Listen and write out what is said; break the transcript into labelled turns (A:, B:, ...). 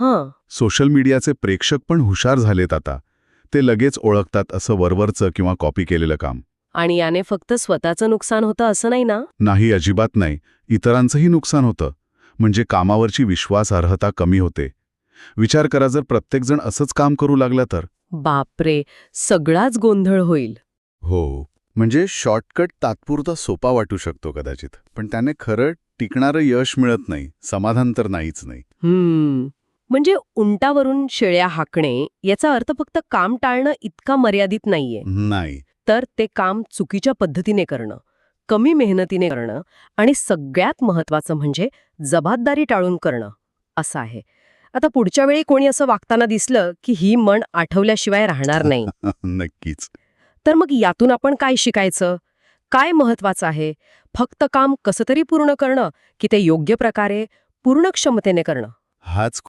A: हां.
B: सोशल मीडियाचे प्रेक्षक पण हुशार झालेत आता. ते लगेच ओळखतात असं वरवरचं किंवा कॉपी केलेलं काम.
A: आणि याने फक्त स्वतःचं नुकसान होतं असं नाही ना?
B: नाही अजिबात नाही. इतरांचंही नुकसान होतं. म्हणजे कामावरची विश्वासार्हता कमी होते. विचार करा जर प्रत्येकजण असंच काम करू लागला तर.
A: बापरे! सगळाच गोंधळ होईल.
B: हो. म्हणजे शॉर्टकट तात्पुरता सोपा वाटू शकतो कदाचित. पण त्याने खरं टिकणारं यश मिळत नाही. समाधान तर नाहीच नाही.
A: हम्म. म्हणजे उंटावरून शेळ्या हाकणे याचा अर्थ फक्त काम टाळणं इतका मर्यादित नाहीये.
B: नाही.
A: तर ते काम चुकीच्या पद्धतीने करणं कमी मेहनतीने करणं आणि सगळ्यात महत्वाचं म्हणजे जबाबदारी टाळून करणं असं आहे. आता पुढच्या वेळी कोणी असं वागताना दिसलं की ही मन आठवल्याशिवाय राहणार नाही.
B: नक्कीच.
A: तर मग यातून आपण काय शिकायचं? काय महत्वाचं आहे? फक्त काम कसं तरी पूर्ण करणं की ते योग्य प्रकारे पूर्ण क्षमतेने करणं?
B: हाच